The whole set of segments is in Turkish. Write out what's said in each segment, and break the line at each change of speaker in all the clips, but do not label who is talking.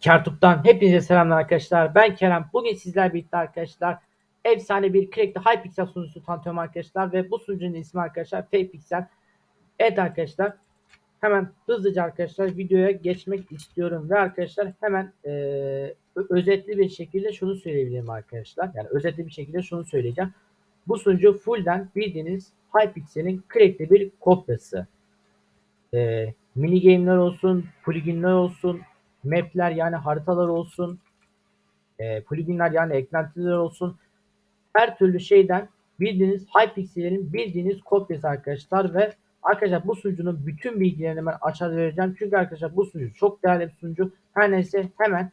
Kertup'tan hepinize selamlar arkadaşlar. Ben Kerem. Bugün sizler birlikte arkadaşlar efsane bir Crack'te Hypixel sunucusu tanıtıyorum arkadaşlar ve bu sunucunun ismi arkadaşlar Fapixel. Evet arkadaşlar hemen hızlıca arkadaşlar videoya geçmek istiyorum ve arkadaşlar hemen ö- özetli bir şekilde şunu söyleyebilirim arkadaşlar. Yani özetli bir şekilde şunu söyleyeceğim. Bu sunucu fullden bildiğiniz Hypixel'in Crack'te bir kopyası e, mini game'ler olsun, pluginler olsun, map'ler yani haritalar olsun, e, pluginler yani eklentiler olsun. Her türlü şeyden bildiğiniz Hypixel'in bildiğiniz kopyası arkadaşlar ve arkadaşlar bu sunucunun bütün bilgilerini ben aşağıda vereceğim. Çünkü arkadaşlar bu sunucu çok değerli bir sunucu. Her neyse hemen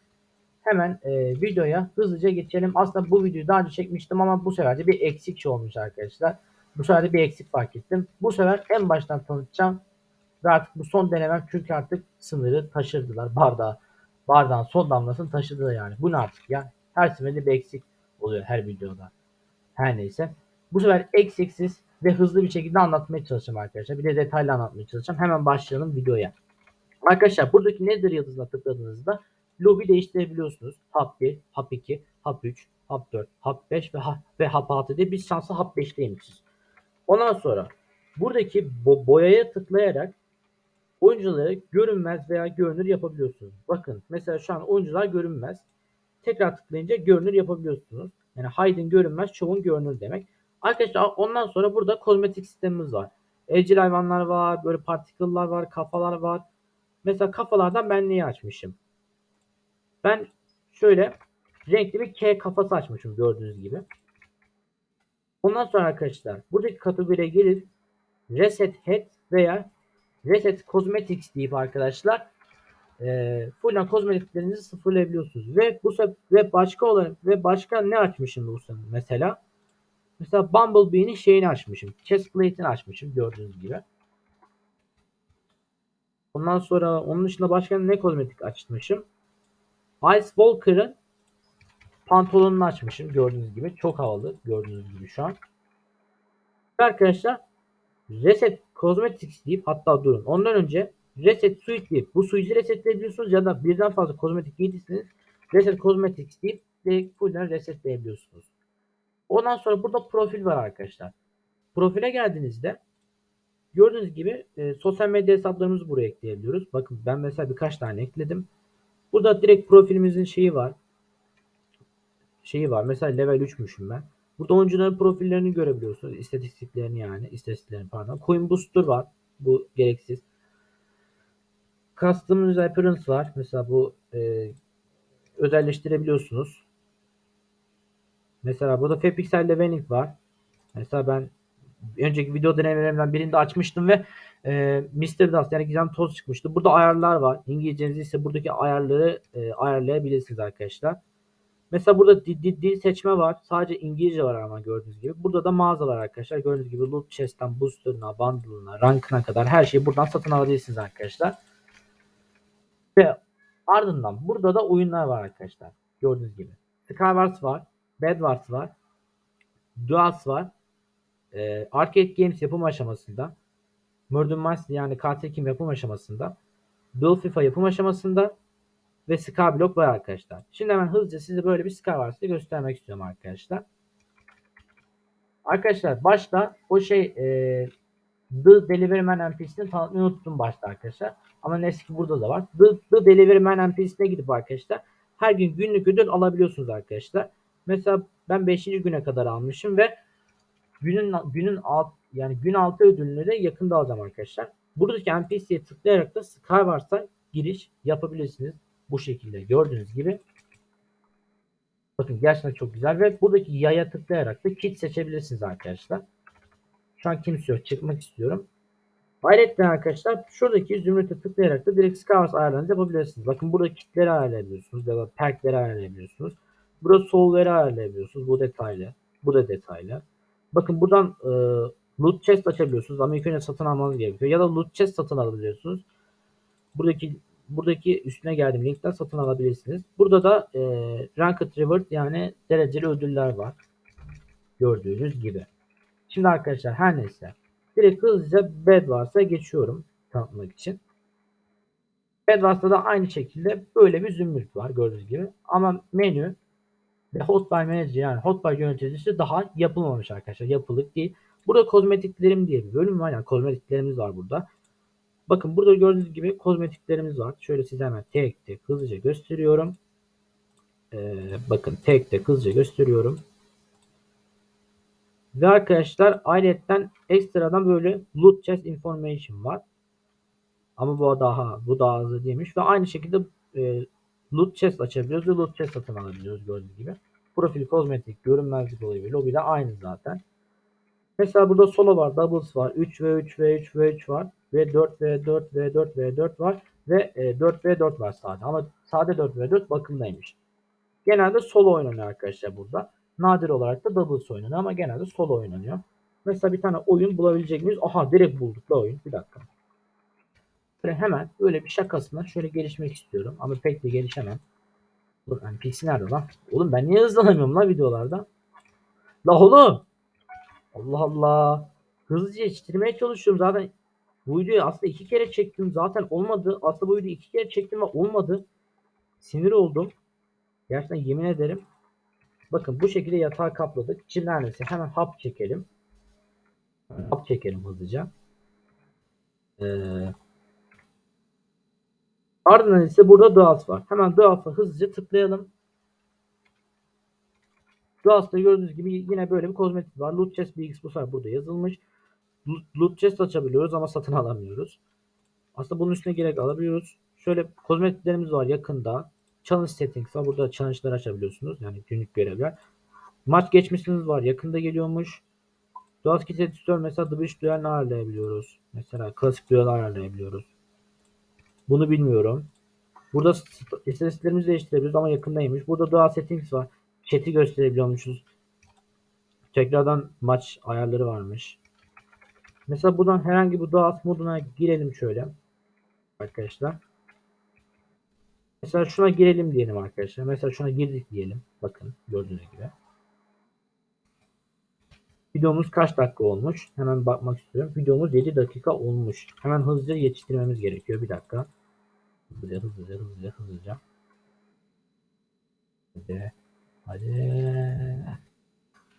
hemen e, videoya hızlıca geçelim. Aslında bu videoyu daha önce çekmiştim ama bu sefer de bir eksik şey olmuş arkadaşlar. Bu sefer de bir eksik fark ettim. Bu sefer en baştan tanıtacağım. Ve artık bu son denemem çünkü artık sınırı taşırdılar bardağı. Bardağın son damlasını taşıdılar yani. Bu ne artık ya? Her seferinde bir eksik oluyor her videoda. Her neyse. Bu sefer eksiksiz ve hızlı bir şekilde anlatmaya çalışacağım arkadaşlar. Bir de detaylı anlatmaya çalışacağım. Hemen başlayalım videoya. Arkadaşlar buradaki nedir yıldızına tıkladığınızda lobi değiştirebiliyorsunuz. Hap 1, Hap 2, Hap 3, Hap 4, Hap 5 ve Hap, ve Hap 6 diye biz şanslı Hap 5'teymişiz. Ondan sonra buradaki bo- boyaya tıklayarak oyuncuları görünmez veya görünür yapabiliyorsunuz. Bakın mesela şu an oyuncular görünmez. Tekrar tıklayınca görünür yapabiliyorsunuz. Yani hidden görünmez, show'un görünür demek. Arkadaşlar ondan sonra burada kozmetik sistemimiz var. Evcil hayvanlar var, böyle particle'lar var, kafalar var. Mesela kafalardan ben neyi açmışım? Ben şöyle renkli bir K kafası açmışım gördüğünüz gibi. Ondan sonra arkadaşlar buradaki kategoriye gelip Reset Head veya Reset Cosmetics deyip arkadaşlar e, full kozmetiklerinizi sıfırlayabiliyorsunuz. Ve bu ve başka olarak ve başka ne açmışım bu sene mesela? Mesela Bumblebee'nin şeyini açmışım. Chest açmışım gördüğünüz gibi. Ondan sonra onun dışında başka ne kozmetik açmışım? Ice Walker'ın pantolonunu açmışım gördüğünüz gibi. Çok havalı gördüğünüz gibi şu an. Arkadaşlar Reset Cosmetics deyip hatta durun. Ondan önce Reset Suite deyip bu suite'i resetleyebiliyorsunuz ya da birden fazla kozmetik giydiyseniz Reset Cosmetics deyip direkt fullden resetleyebiliyorsunuz. Ondan sonra burada profil var arkadaşlar. Profile geldiğinizde gördüğünüz gibi e, sosyal medya hesaplarımızı buraya ekleyebiliyoruz. Bakın ben mesela birkaç tane ekledim. Burada direkt profilimizin şeyi var. Şeyi var. Mesela level 3'müşüm ben. Burada oyuncuların profillerini görebiliyorsunuz. İstatistiklerini yani. İstatistiklerini pardon. Coin Booster var. Bu gereksiz. Customize Appearance var. Mesela bu e, özelleştirebiliyorsunuz. Mesela burada Fapixel Leveling var. Mesela ben önceki video denemelerimden birinde açmıştım ve e, Mr. Dust yani gizem toz çıkmıştı. Burada ayarlar var. İngilizcenizi ise buradaki ayarları e, ayarlayabilirsiniz arkadaşlar. Mesela burada dil, dil, dil seçme var. Sadece İngilizce var ama gördüğünüz gibi. Burada da mağaza var arkadaşlar. Gördüğünüz gibi loot chest'ten booster'ına, bundle'ına, rank'ına kadar her şeyi buradan satın alabilirsiniz arkadaşlar. Ve ardından burada da oyunlar var arkadaşlar. Gördüğünüz gibi. Skywars var. Bedwars var. Duels var. Ee, Arcade Games yapım aşamasında. Murder Minds yani katil kim yapım aşamasında. Dual FIFA yapım aşamasında. Ve Skyblock var arkadaşlar. Şimdi hemen hızlıca size böyle bir Skywars'ı göstermek istiyorum arkadaşlar. Arkadaşlar başta o şey e, The Delivery Man NPC'ni tanıtmayı unuttum başta arkadaşlar. Ama neyse ki burada da var. The, The Delivery Man NPC'ne gidip arkadaşlar her gün günlük ödül alabiliyorsunuz arkadaşlar. Mesela ben 5. güne kadar almışım ve günün günün alt yani gün altı ödülünü de yakında alacağım arkadaşlar. Buradaki NPC'ye tıklayarak da Skywars'a giriş yapabilirsiniz. Bu şekilde gördüğünüz gibi. Bakın gerçekten çok güzel ve buradaki yaya tıklayarak da kit seçebilirsiniz arkadaşlar. Şu an kimse yok. Çıkmak istiyorum. Ayrıca arkadaşlar şuradaki zümrüte tıklayarak da direkt Skywars ayarlarınızı yapabilirsiniz. Bakın burada kitleri ayarlayabiliyorsunuz ya da perkleri ayarlayabiliyorsunuz. Burada soul'ları ayarlayabiliyorsunuz. Bu detaylı. Bu da detaylı. Bakın buradan e, loot chest açabiliyorsunuz ama ilk önce satın almanız gerekiyor. Ya da loot chest satın alabiliyorsunuz. Buradaki buradaki üstüne geldiğim linkten satın alabilirsiniz. Burada da e, Ranked Reward yani dereceli ödüller var. Gördüğünüz gibi. Şimdi arkadaşlar her neyse. Direkt hızlıca bed varsa geçiyorum tanıtmak için. Advanced'da da aynı şekilde böyle bir zümrüt var gördüğünüz gibi. Ama menü ve Hotbar Manager yani Hotbar yöneticisi daha yapılmamış arkadaşlar. Yapılık değil. Burada kozmetiklerim diye bir bölüm var. Yani kozmetiklerimiz var burada. Bakın burada gördüğünüz gibi kozmetiklerimiz var. Şöyle size hemen tek tek hızlıca gösteriyorum. Ee, bakın tek tek hızlıca gösteriyorum. Ve arkadaşlar ayrıyetten ekstradan böyle loot chest information var. Ama bu daha bu daha hızlı değilmiş ve aynı şekilde e, loot chest açabiliyoruz ve loot chest satın alabiliyoruz gördüğünüz gibi. Profil kozmetik, görünmezlik olayı ve lobby de aynı zaten. Mesela burada solo var, doubles var, 3 ve 3 ve 3 ve 3 var ve 4 ve 4 ve 4 ve 4 var ve e, 4 ve 4 var sade. Ama sade 4 ve 4 bakımdaymış. Genelde solo oynanıyor arkadaşlar burada. Nadir olarak da doubles oynanıyor ama genelde solo oynanıyor. Mesela bir tane oyun bulabilecek miyiz? Aha direkt bulduk la oyun. Bir dakika. Böyle hemen böyle bir şakasına şöyle gelişmek istiyorum. Ama pek de gelişemem. Dur hani Pixie nerede lan? Oğlum ben niye hızlanamıyorum la videolarda? La oğlum! Allah Allah! Hızlıca yetiştirmeye çalışıyorum zaten. Bu videoyu aslında iki kere çektim. Zaten olmadı. Aslında bu videoyu iki kere çektim ve olmadı. Sinir oldum. Gerçekten yemin ederim. Bakın bu şekilde yatağı kapladık. Şimdi neredeyse hemen hap çekelim. Hap çekelim hızlıca. Ee, ardından ise burada Duals var. Hemen Duals'a hızlıca tıklayalım. Duals'ta gördüğünüz gibi yine böyle bir kozmetik var. Loot Chest bilgisi bu sefer burada yazılmış. Loot- Chest açabiliyoruz ama satın alamıyoruz. Aslında bunun üstüne gerek alabiliyoruz. Şöyle kozmetiklerimiz var yakında. Challenge settings var. Burada challenge'lar açabiliyorsunuz. Yani günlük görevler. Maç geçmişiniz var. Yakında geliyormuş. Dual Kit Editör mesela The Beach ayarlayabiliyoruz. Mesela klasik duel ayarlayabiliyoruz. Bunu bilmiyorum. Burada st- istatistiklerimizi değiştirebiliyoruz ama yakındaymış. Burada Dual Settings var. Chat'i gösterebiliyormuşuz. Tekrardan maç ayarları varmış. Mesela buradan herhangi bir Dual moduna girelim şöyle. Arkadaşlar. Mesela şuna girelim diyelim arkadaşlar. Mesela şuna girdik diyelim. Bakın gördüğünüz gibi. Videomuz kaç dakika olmuş? Hemen bakmak istiyorum. Videomuz 7 dakika olmuş. Hemen hızlıca yetiştirmemiz gerekiyor. Bir dakika. Hızlıca hızlıca hızlıca hızlıca. Hadi. Hadi.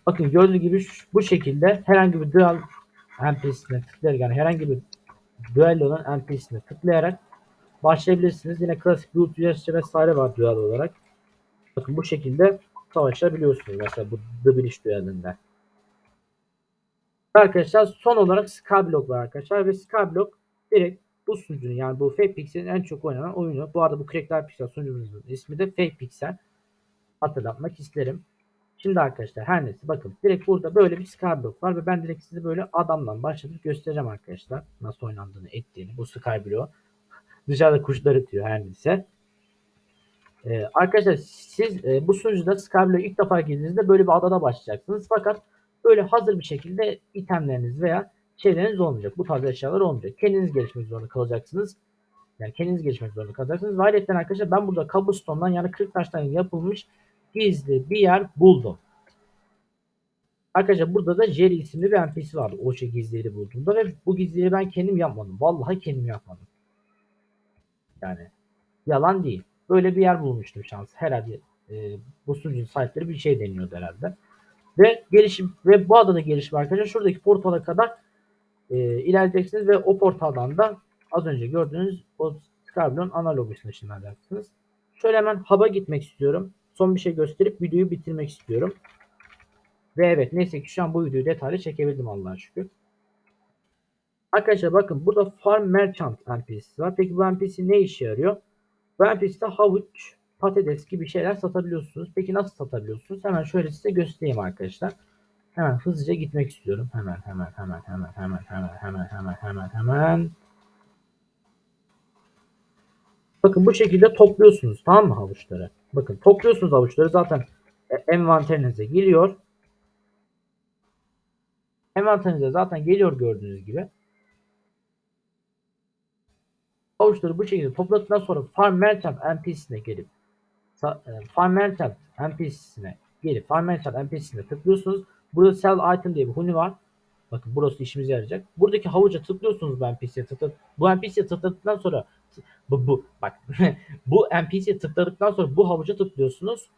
Bakın gördüğünüz gibi bu şekilde herhangi bir NPC'sine tıklayarak yani herhangi bir olan NPC'sine tıklayarak başlayabilirsiniz. Yine klasik loot üyesi vesaire var dual olarak. Bakın bu şekilde savaşabiliyorsunuz. Mesela bu The British duelinde. Arkadaşlar son olarak Skyblock var arkadaşlar ve Skyblock direkt bu sunucunun yani bu Fake Pixel'in en çok oynanan oyunu. Bu arada bu Crackler Pixel sunucumuzun ismi de Fake Pixel. Hatırlatmak isterim. Şimdi arkadaşlar her neyse bakın direkt burada böyle bir Skyblock var ve ben direkt size böyle adamdan başlatıp göstereceğim arkadaşlar. Nasıl oynandığını ettiğini bu Skyblock. Dışarıda kuşlar ötüyor her neyse. Ee, arkadaşlar siz e, bu sunucuda Skyblock'a ilk defa girdiğinizde böyle bir adada başlayacaksınız. Fakat böyle hazır bir şekilde itemleriniz veya şeyleriniz olmayacak. Bu tarz eşyalar olmayacak. Kendiniz gelişmek zorunda kalacaksınız. Yani kendiniz gelişmek zorunda kalacaksınız. Ve arkadaşlar ben burada cobblestone'dan yani 40 taştan yapılmış gizli bir yer buldum. Arkadaşlar burada da Jerry isimli bir NPC vardı. O şey gizlileri bulduğumda ve bu gizlileri ben kendim yapmadım. Vallahi kendim yapmadım. Yani yalan değil. Böyle bir yer bulmuştum şans. Herhalde e, bu sunucunun sahipleri bir şey deniyordu herhalde. Ve gelişim ve bu adada gelişim arkadaşlar şuradaki portala kadar e, ilerleyeceksiniz ve o portaldan da az önce gördüğünüz o Skyblock'un ana logosuna ışınlanacaksınız. Şöyle hemen hub'a gitmek istiyorum. Son bir şey gösterip videoyu bitirmek istiyorum. Ve evet neyse ki şu an bu videoyu detaylı çekebildim Allah'a şükür. Arkadaşlar bakın burada Farm Merchant NPC'si var. Peki bu NPC ne işe yarıyor? Bu NPC'de havuç, patates gibi şeyler satabiliyorsunuz. Peki nasıl satabiliyorsunuz? Hemen şöyle size göstereyim arkadaşlar. Hemen hızlıca gitmek istiyorum. Hemen hemen hemen hemen hemen hemen hemen hemen hemen hemen. Bakın bu şekilde topluyorsunuz tamam mı havuçları? Bakın topluyorsunuz havuçları zaten e, envanterinize geliyor. Envanterinize zaten geliyor gördüğünüz gibi. Havuçları bu şekilde topladıktan sonra Farm Merchant NPC'sine gelip e, Farm Merchant NPC'sine gelip Farm Merchant NPC'sine tıklıyorsunuz. Burada Sell Item diye bir huni var. Bakın burası işimize yarayacak. Buradaki havuca tıklıyorsunuz bu NPC'ye tıkla. Bu NPC'ye tıkladıktan sonra bu bu bak bu NPC'ye tıkladıktan sonra bu havuca tıklıyorsunuz.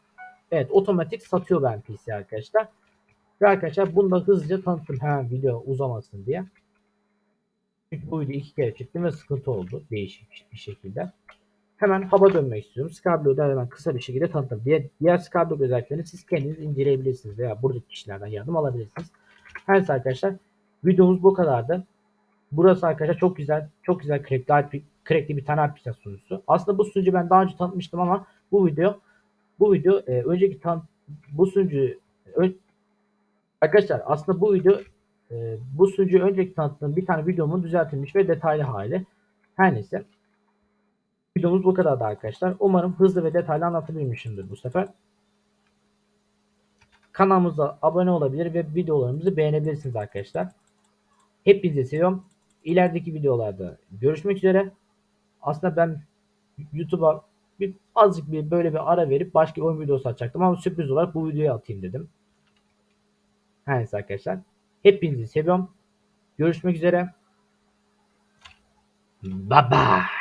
Evet otomatik satıyor bu NPC arkadaşlar. Ve arkadaşlar bunu da hızlıca tanıttım hemen video uzamasın diye. Çünkü bu video iki kere çektim ve sıkıntı oldu değişik bir şekilde. Hemen hava dönmek istiyorum. Scarboroug'da hemen kısa bir şekilde tanıttım. Diğer, diğer Scarborough özelliklerini siz kendiniz inceleyebilirsiniz veya buradaki kişilerden yardım alabilirsiniz. Her neyse arkadaşlar videomuz bu kadardı. Burası arkadaşlar çok güzel, çok güzel crackli, crackli bir tane aplikasyon sunucusu. Aslında bu sunucuyu ben daha önce tanıtmıştım ama bu video bu video e, önceki tan bu sunucu ön- arkadaşlar aslında bu video e, bu sunucuyu önceki tanıttığım bir tane videomun düzeltilmiş ve detaylı hali. Her neyse. Videomuz bu kadardı arkadaşlar. Umarım hızlı ve detaylı anlatabilmişimdir bu sefer. Kanalımıza abone olabilir ve videolarımızı beğenebilirsiniz arkadaşlar. Hepinizi seviyorum. İlerideki videolarda görüşmek üzere. Aslında ben YouTube'a bir azıcık bir böyle bir ara verip başka oyun videosu atacaktım ama sürpriz olarak bu videoyu atayım dedim. Her neyse arkadaşlar. Hepinizi seviyorum. Görüşmek üzere. Bye bye.